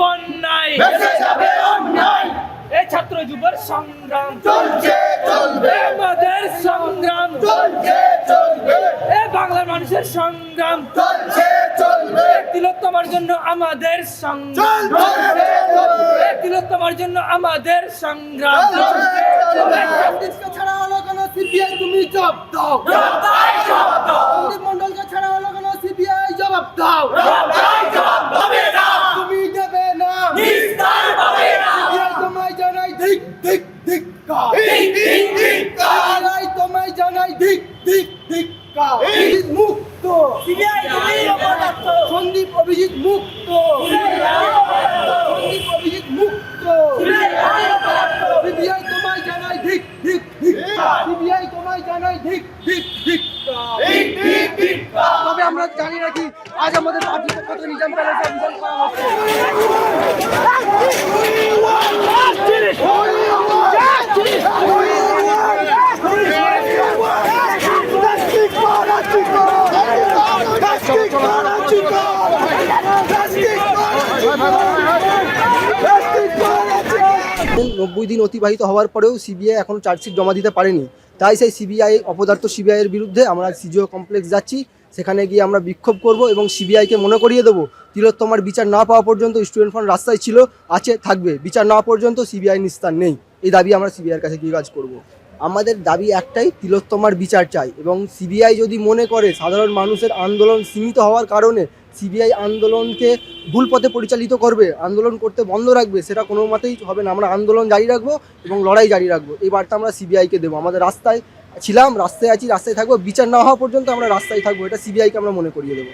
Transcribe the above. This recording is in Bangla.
বন্যায়। ভেসে যাবে অন্যায়। এই ছাত্র যুবর সংগ্রাম। চলছে চলবে। আমাদের সংগ্রাম। চলছে চলবে। এ বাংলার মানুষের সংগ্রাম। চলছে চলবে। তিলোত্তমার জন্য আমাদের সংগ্রাম। চলছে চলবে। তিলোত্তমার জন্য আমাদের সংগ্রাম। চলছে চলবে। ছাড়া হলো কেন সিবিআই তুমি দাও। জবাব ধিক ধিক ধিক সিবিআই তোমায় জানাই ধিক ধিক ধিক মুক্ত সন্দীপ অভিজিৎ মুক্ত সন্দীপ অভিজিৎ মুক্ত সিবিআই তোমায় জানাই ধিক ধিক ধিক সিবিআই তোমায় জানাই ধিক ধিক ধিক তবে আমরা জানি নাকি আজ আমাদের পার্টির পক্ষ থেকে নিজাম প্যালেসে অভিযান করা হচ্ছে। নব্বই দিন অতিবাহিত হওয়ার পরেও সিবিআই এখনও চার্জশিট জমা দিতে পারেনি। তাই সেই সিবিআই, অপদার্থ সিবিআই এর বিরুদ্ধে আমরা সিজিও কমপ্লেক্স যাচ্ছি। সেখানে গিয়ে আমরা বিক্ষোভ করব এবং সিবিআইকে মনে করিয়ে দেবো, তিলোত্তমার বিচার না পাওয়া পর্যন্ত স্টুডেন্ট ফান্ড রাস্তায় ছিল, আছে, থাকবে। বিচার না পর্যন্ত সিবিআই নিস্তার নেই। এই দাবি আমরা সিবিআইয়ের কাছে গিয়ে কাজ করব। আমাদের দাবি একটাই, তিলোত্তমার বিচার চাই। এবং সিবিআই যদি মনে করে সাধারণ মানুষের আন্দোলন সীমিত হওয়ার কারণে সিবিআই আন্দোলনকে ভুল পথে পরিচালিত করবে, আন্দোলন করতে বন্ধ রাখবে, সেটা কোনো মতেই হবে না। আমরা আন্দোলন জারি রাখব এবং লড়াই জারি রাখব। এই বার্তা আমরা সিবিআইকে দেবো। আমাদের রাস্তায় ছিলাম, রাস্তায় আছি, রাস্তায় থাকব। বিচার না হওয়া পর্যন্ত আমরা রাস্তায় থাকব। এটা সিবিআইকে আমরা মনে করিয়ে দেবো।